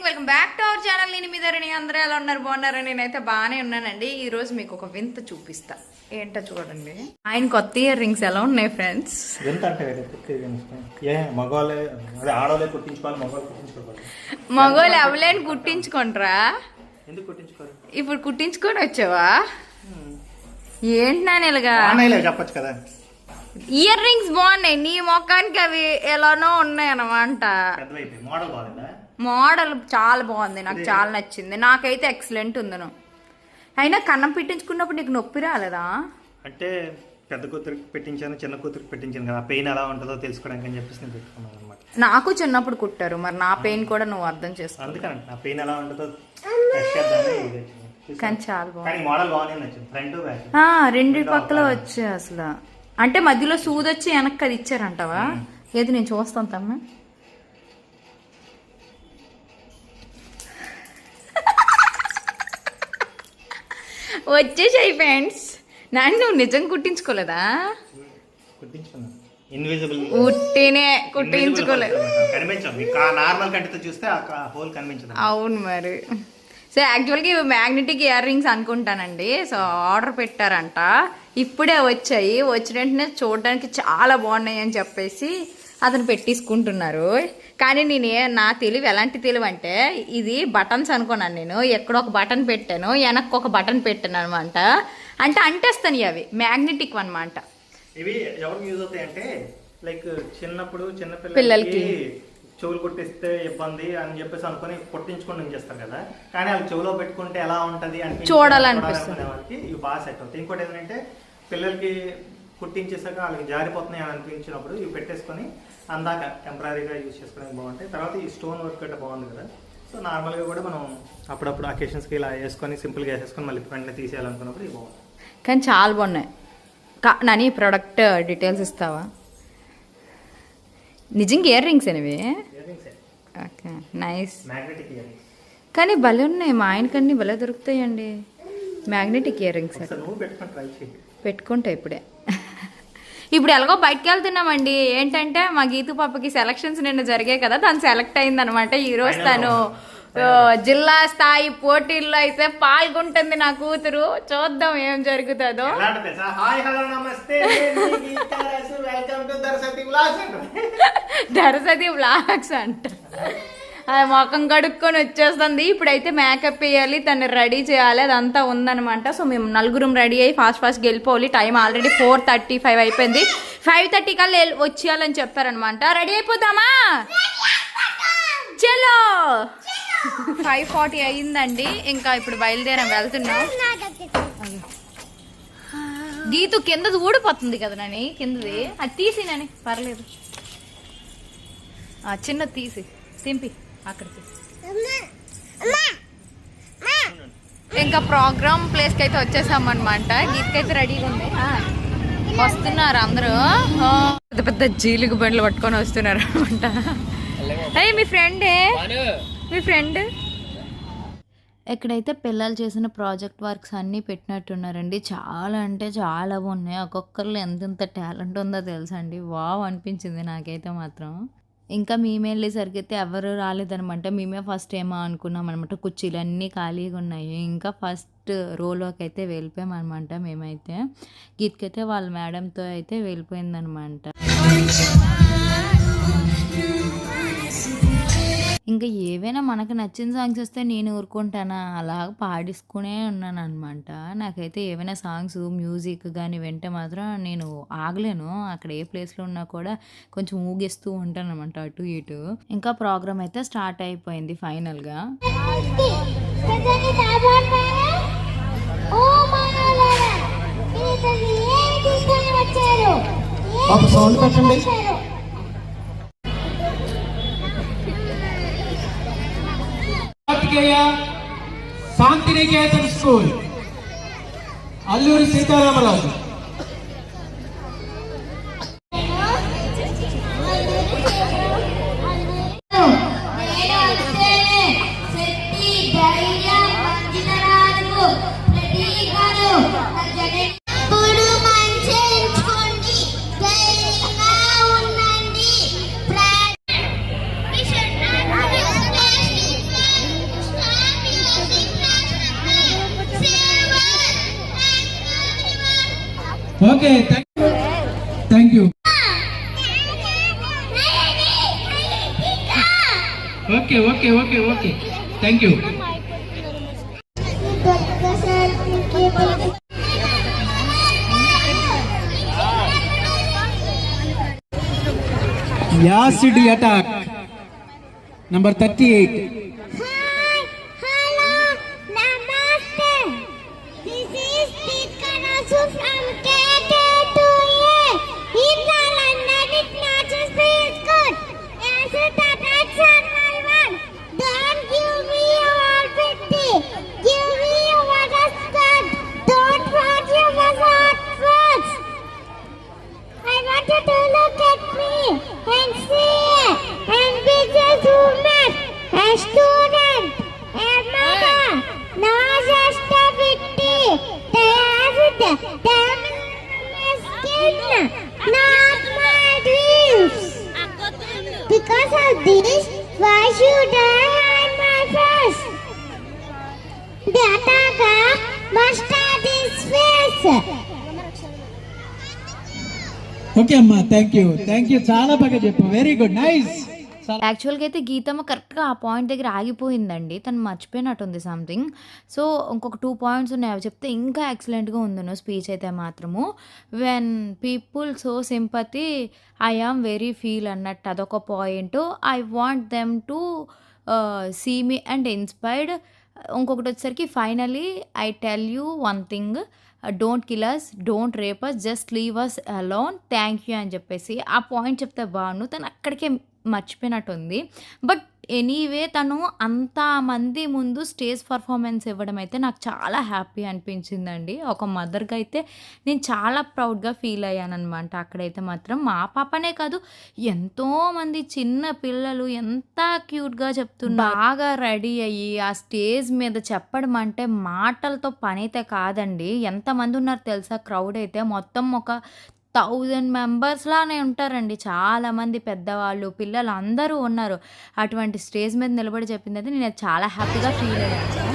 Morning welcome back to our channel నేను మీ ధరణి అందరూ ఎలా ఉన్నారు బాగున్నారు నేనైతే బాగానే ఉన్నానండి ఈరోజు మీకు ఒక వింత చూపిస్తా ఏంటో చూడండి ఆయన కొత్త ఇయర్ రింగ్స్ ఎలా ఉన్నాయి ఫ్రెండ్స్ వింత అంటే మగవాళ్ళు ఎవలేని కుట్టించుకుంటారా ఇప్పుడు కుట్టించుకొని వచ్చావా ఏంటి నాన్నలుగా చెప్పచ్చు కదా ఇయర్ రింగ్స్ బాగున్నాయి నీ మొక్కానికి అవి ఎలానో ఉన్నాయి అనమాట మోడల్ బాగుందా మోడల్ చాలా బాగుంది నాకు చాలా నచ్చింది నాకైతే ఎక్సలెంట్ ఉంది అయినా కన్నం పెట్టించుకున్నప్పుడు నీకు నొప్పి రాలేదా అంటే పెద్ద కూతురికి పెట్టించాను చిన్న కూతురికి పెట్టించాను కదా పెయిన్ ఎలా ఉంటుందో తెలుసుకోవడానికి అని చెప్పేసి నేను పెట్టుకున్నాను అనమాట నాకు చిన్నప్పుడు కుట్టారు మరి నా పెయిన్ కూడా నువ్వు అర్థం చేసుకో అందుకని నా పెయిన్ ఎలా ఉంటుందో కానీ చాలా బాగుంది మోడల్ బాగుంది రెండు పక్కల వచ్చాయి అసలు అంటే మధ్యలో సూదొచ్చి వెనక్కి అది ఇచ్చారంటావా ఏది నేను చూస్తాను తమ్మ వచ్చేసాయి ఫ్రెండ్స్ నాన్న నువ్వు నిజం కుట్టించుకోలేదా ఉట్టినే కుట్టించుకోలేదు అవును మరి సో యాక్చువల్గా ఇవి మ్యాగ్నెటిక్ ఇయర్ రింగ్స్ అనుకుంటానండి సో ఆర్డర్ పెట్టారంట ఇప్పుడే వచ్చాయి వచ్చిన వెంటనే చూడడానికి చాలా బాగున్నాయి అని చెప్పేసి అతను పెట్టేసుకుంటున్నారు కానీ నేను నా తెలివి ఎలాంటి తెలివి అంటే ఇది బటన్స్ అనుకున్నాను నేను ఎక్కడ ఒక బటన్ పెట్టాను వెనక్కి ఒక బటన్ పెట్టాను అనమాట అంటే అంటేస్తాను అవి మ్యాగ్నెటిక్ అనమాట ఇవి ఎవరికి యూజ్ అవుతాయి అంటే లైక్ చిన్నప్పుడు చిన్న పిల్లలకి చెవులు కొట్టిస్తే ఇబ్బంది అని చెప్పేసి అనుకుని కొట్టించుకుని చేస్తారు కదా కానీ వాళ్ళు చెవులో పెట్టుకుంటే ఎలా ఉంటది అని చూడాలనుకునే వాళ్ళకి ఇవి బాగా సెట్ అవుతాయి ఇంకోటి ఏంటంటే పిల్లలకి కుట్టించేసాక వాళ్ళకి జారిపోతున్నాయి అని అనిపించినప్పుడు ఇవి పెట్టేసుకొని అందాక టెంపరీగా యూజ్ చేసుకోవడానికి బాగుంటాయి తర్వాత ఈ స్టోన్ వర్క్ అంటే బాగుంది కదా సో నార్మల్గా కూడా మనం అప్పుడప్పుడు అకేషన్స్కి ఇలా వేసుకొని సింపుల్గా వేసేసుకొని మళ్ళీ వెంటనే తీసేయాలనుకున్నప్పుడు ఇవి బాగుంది కానీ చాలా బాగున్నాయి కా నాని ప్రోడక్ట్ డీటెయిల్స్ uh, ఇస్తావా నిజంగా ఇయర్ రింగ్స్ అనేవి ఓకే నైస్ కానీ భలే ఉన్నాయి మా ఆయనకన్నీ భలే దొరుకుతాయండి మ్యాగ్నెటిక్ ఇయర్ రింగ్స్ పెట్టుకుంటా ఇప్పుడే ఇప్పుడు ఎలాగో బయటకు వెళ్తున్నామండి ఏంటంటే మా గీతు పాపకి సెలక్షన్స్ నిన్న జరిగాయి కదా తను సెలెక్ట్ అయింది ఈ ఈరోజు తను జిల్లా స్థాయి పోటీల్లో అయితే పాల్గొంటుంది నా కూతురు చూద్దాం ఏం జరుగుతుందో దర్శతి బ్లాక్స్ అంట అది మొఖం కడుక్కొని వచ్చేస్తుంది ఇప్పుడైతే మేకప్ వేయాలి తను రెడీ చేయాలి అదంతా ఉందనమాట సో మేము నలుగురం రెడీ అయ్యి fast fast గెలిపోవాలి time already four thirty five అయిపోయింది ఫైవ్ థర్టీ కల్లా వచ్చేయాలని చెప్పారనమాట రెడీ అయిపోతామా చలో ఫైవ్ ఫార్టీ అయిందండి ఇంకా ఇప్పుడు బయలుదేరాం వెళ్తున్నాం గీతు కిందది ఊడిపోతుంది కదా నని కిందది అది తీసి నని పర్లేదు చిన్నది తీసి తింపి అక్కడికి ఇంకా ప్రోగ్రామ్ కి అయితే వచ్చేసామన్నమాట అయితే రెడీగా ఉంది వస్తున్నారు అందరూ పెద్ద పెద్ద జీలుగు బండ్లు పట్టుకొని వస్తున్నారు అనమాట అయ్యి మీ ఫ్రెండే మీ ఫ్రెండ్ ఇక్కడైతే పిల్లలు చేసిన ప్రాజెక్ట్ వర్క్స్ అన్నీ పెట్టినట్టున్నారండి చాలా అంటే చాలా ఉన్నాయి ఒక్కొక్కరిలో ఎంతెంత టాలెంట్ ఉందో తెలుసండి వావ్ అనిపించింది నాకైతే మాత్రం ఇంకా మేమే వెళ్ళేసరికైతే ఎవరు రాలేదనమాట మేమే ఫస్ట్ ఏమో అనుకున్నాం అనమాట అన్నీ ఖాళీగా ఉన్నాయి ఇంకా ఫస్ట్ రోలోకి అయితే వెళ్ళిపోయామన్నమాట మేమైతే గీత్కైతే వాళ్ళ మేడంతో అయితే వెళ్ళిపోయిందనమాట ఇంకా ఏవైనా మనకు నచ్చిన సాంగ్స్ వస్తే నేను ఊరుకుంటానా అలా పాడేసుకునే ఉన్నాను అనమాట నాకైతే ఏవైనా సాంగ్స్ మ్యూజిక్ కానీ వెంటే మాత్రం నేను ఆగలేను అక్కడ ఏ ప్లేస్లో ఉన్నా కూడా కొంచెం ఊగిస్తూ ఉంటాను అనమాట అటు ఇటు ఇంకా ప్రోగ్రామ్ అయితే స్టార్ట్ అయిపోయింది ఫైనల్గా పెట్టండి Bharatiya Shantiniketan school Alluri Sitaramaraju Okay, thank you. Thank you. Okay. Thank you. Yasidi attack. Number 38. this, why should I hide my face? The attacker must have his face. Okay అమ్మా thank you thank you చాలా బాగా చెప్పు very good nice యాక్చువల్గా అయితే గీతమ్మ కరెక్ట్గా ఆ point దగ్గర ఆగిపోయిందండి తను మర్చిపోయినట్టుంది సంథింగ్ సో ఇంకొక టూ పాయింట్స్ ఉన్నాయి అవి చెప్తే ఇంకా ఎక్సలెంట్గా ఉందను స్పీచ్ అయితే మాత్రము when people so sympathy I am very feel అన్నట్టు అదొక point I want them to see me and inspired ఇంకొకటి వచ్చేసరికి finally I tell you one thing don't kill us don't rape us just leave us alone thank you అని చెప్పేసి ఆ point చెప్తే బాగుండు తను అక్కడికే మర్చిపోయినట్టుంది బట్ ఎనీవే తను అంతమంది ముందు స్టేజ్ పర్ఫార్మెన్స్ ఇవ్వడం అయితే నాకు చాలా హ్యాపీ అనిపించిందండి ఒక మదర్గా అయితే నేను చాలా ప్రౌడ్గా ఫీల్ అయ్యాను అనమాట అక్కడైతే మాత్రం మా పాపనే కాదు ఎంతోమంది చిన్న పిల్లలు ఎంత క్యూట్గా చెప్తున్నారు బాగా రెడీ అయ్యి ఆ స్టేజ్ మీద చెప్పడం అంటే మాటలతో పని అయితే కాదండి ఎంతమంది ఉన్నారు తెలుసా క్రౌడ్ అయితే మొత్తం ఒక థౌజండ్ మెంబర్స్లానే ఉంటారండి చాలామంది పెద్దవాళ్ళు పిల్లలు అందరూ ఉన్నారు అటువంటి స్టేజ్ మీద నిలబడి చెప్పింది అయితే నేను చాలా హ్యాపీగా ఫీల్ అయ్యాను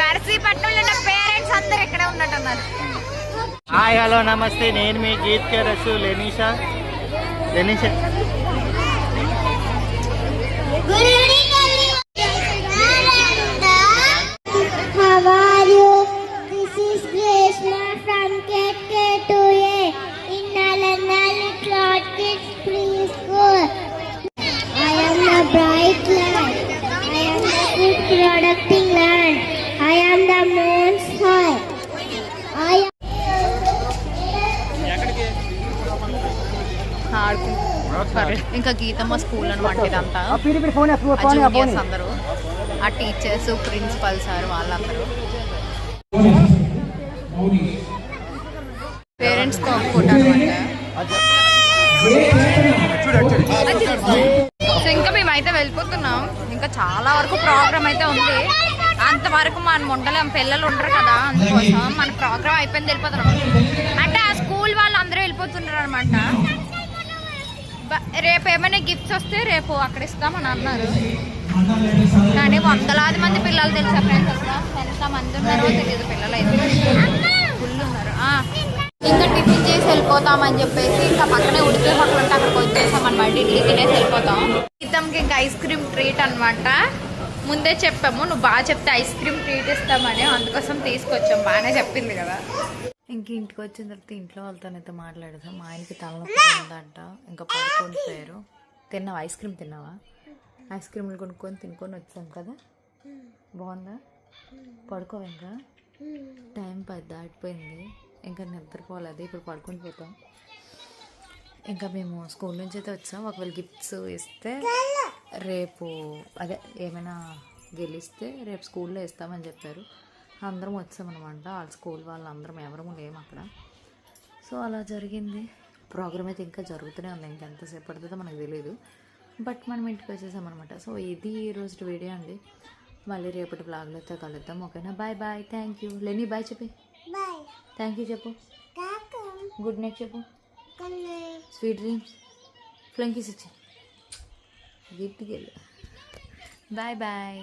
నర్సీపట్నంలో పేరెంట్స్ అందరు ఇక్కడ ఉన్నట్టున్నారు హాయ్ హలో నమస్తే నేను మీ గీత్ కే రసు లెనీషా లెనీషా ఇంకా గీతమ్మ స్కూల్ అనమాట ఇదంతా జూనియర్స్ అందరూ ఆ టీచర్స్ ప్రిన్సిపల్ సార్ వాళ్ళందరూ పేరెంట్స్ కోరుకుంటారు సో ఇంకా మేమైతే వెళ్ళిపోతున్నాం ఇంకా చాలా వరకు ప్రోగ్రామ్ అయితే ఉంది అంతవరకు మన ఉండలేం పిల్లలు ఉండరు కదా అందుకోసం మన ప్రోగ్రామ్ అయిపోయింది వెళ్ళిపోతున్నాం అంటే ఆ స్కూల్ వాళ్ళు అందరూ వెళ్ళిపోతున్నారు అనమాట రేపు ఏమైనా గిఫ్ట్స్ వస్తే రేపు అక్కడ ఇస్తామని అన్నారు కానీ వందలాది మంది పిల్లలు తెలుసా ఫ్రెండ్స్ ఎంత మంది ఉన్నారో తెలియదు పిల్లలు అయితే ఫుల్ ఉన్నారు ఇంకా టిఫిన్ చేసి వెళ్ళిపోతామని చెప్పేసి ఇంకా పక్కనే ఉడికే పక్కన ఉంటే అక్కడికి వచ్చేసామన్నమాట ఇంటికి తినేసి వెళ్ళిపోతాం ఇతంకి ఇంకా ఐస్ క్రీమ్ ట్రీట్ అనమాట ముందే చెప్పాము నువ్వు బాగా చెప్తే ఐస్ క్రీమ్ ట్రీట్ ఇస్తామని అందుకోసం తీసుకొచ్చాం బాగానే చెప్పింది కదా ఇంక ఇంటికి వచ్చిన తర్వాత ఇంట్లో వాళ్ళతోనైతే మాట్లాడదాం మా ఆయనకి తలనొప్పి ఉందంట ఇంకా పడుకొని పోయారు తిన్నావు ఐస్ క్రీమ్ తిన్నావా ఐస్ క్రీమ్లు కొనుక్కొని తినుకొని వచ్చాం కదా బాగుందా పడుకో ఇంకా టైం పెద్ద దాటిపోయింది ఇంకా నిద్రపోలేదు ఇప్పుడు పడుకొని పోతాం ఇంకా మేము స్కూల్ నుంచి అయితే వచ్చాం ఒకవేళ గిఫ్ట్స్ ఇస్తే రేపు అదే ఏమైనా గెలిస్తే రేపు స్కూల్లో ఇస్తామని చెప్పారు అందరం వచ్చామన్నమాట వాళ్ళ స్కూల్ వాళ్ళందరం ఎవరూ లేము అక్కడ సో అలా జరిగింది ప్రోగ్రామ్ అయితే ఇంకా జరుగుతూనే ఉంది ఎంతసేపు పడుతుందో మనకు తెలియదు బట్ మనం ఇంటికి వచ్చేసామన్నమాట సో ఇది ఈరోజు వీడియో అండి మళ్ళీ రేపటి బ్లాగ్లో అయితే కలుద్దాం ఓకేనా బాయ్ బాయ్ థ్యాంక్ యూ లెనీ బాయ్ చెప్పి బాయ్ థ్యాంక్ యూ చెప్పు గుడ్ నైట్ చెప్పు స్వీట్ డ్రీమ్స్ ఫ్లంకీస్ ఇచ్చి గిట్టికి బాయ్ బాయ్